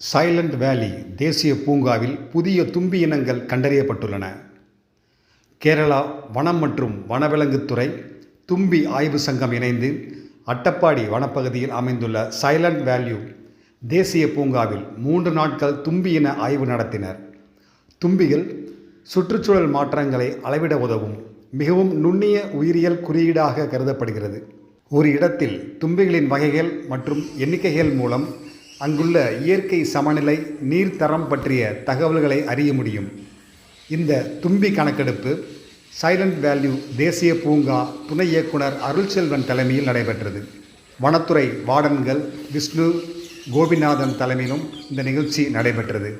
Silent valley தேசிய பூங்காவில் புதிய தும்பி இனங்கள் கண்டறியப்பட்டுள்ளன. கேரளா வனம் மற்றும் வனவிலங்குத்துறை தும்பி ஆய்வு சங்கம் இணைந்து அட்டப்பாடி வனப்பகுதியில் அமைந்துள்ள சைலண்ட் வேல்யூ தேசிய பூங்காவில் மூன்று நாட்கள் தும்பி இன ஆய்வு நடத்தினர். தும்பிகள் சுற்றுச்சூழல் மாற்றங்களை அளவிட உதவும் மிகவும் நுண்ணிய உயிரியல் குறியீடாக கருதப்படுகிறது. ஒரு இடத்தில் தும்பிகளின் வகைகள் மற்றும் எண்ணிக்கைகள் மூலம் அங்குள்ள இயற்கை சமநிலை நீர்த்தரம் பற்றிய தகவல்களை அறிய முடியும். இந்த தும்பி கணக்கெடுப்பு சைலண்ட் வேல்யூ தேசிய பூங்கா துணை இயக்குனர் அருள்செல்வன் தலைமையில் நடைபெற்றது. வனத்துறை வார்டன்கள் விஷ்ணு கோபிநாதன் தலைமையிலும் இந்த நிகழ்ச்சி நடைபெற்றது.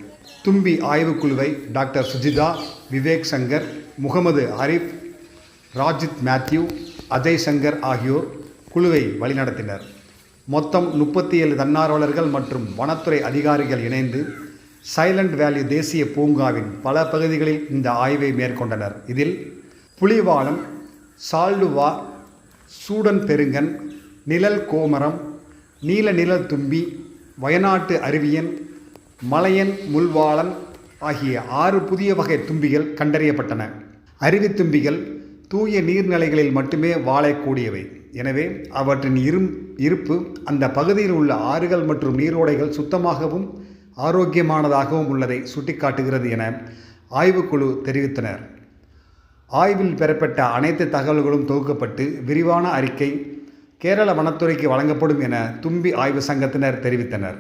தும்பி ஆய்வுக்குழுவை டாக்டர் சுஜிதா விவேக் சங்கர் முகமது அரிப் ராஜித் மேத்யூ அஜய் சங்கர் ஆகியோர் குழுவை வழிநடத்தினர். மொத்தம் முப்பத்தி ஏழு தன்னார்வலர்கள் மற்றும் வனத்துறை அதிகாரிகள் இணைந்து சைலண்ட் வேலி தேசிய பூங்காவின் பல பகுதிகளில் இந்த ஆய்வை மேற்கொண்டனர். இதில் புலிவாலம் சால்டுவா சூடன் பெருங்கன் நிழல் கோமரம் நீல நிழல் தும்பி வயநாட்டு அருவியன் மலையன் முள்வாளன் ஆகிய ஆறு புதிய வகை தும்பிகள் கண்டறியப்பட்டன. அருவி தும்பிகள் தூய நீர்நிலைகளில் மட்டுமே வாழக்கூடியவை. எனவே அவற்றின் இரும் இருப்பு அந்த பகுதியில் உள்ள ஆறுகள் மற்றும் நீரோடைகள் சுத்தமாகவும் ஆரோக்கியமானதாகவும் உள்ளதை சுட்டிக்காட்டுகிறது என ஆய்வுக்குழு தெரிவித்தனர். ஆய்வில் பெறப்பட்ட அனைத்து தகவல்களும் தொகுக்கப்பட்டு விரிவான அறிக்கை கேரள வனத்துறைக்கு வழங்கப்படும் என தும்பி ஆய்வு சங்கத்தினர் தெரிவித்தனர்.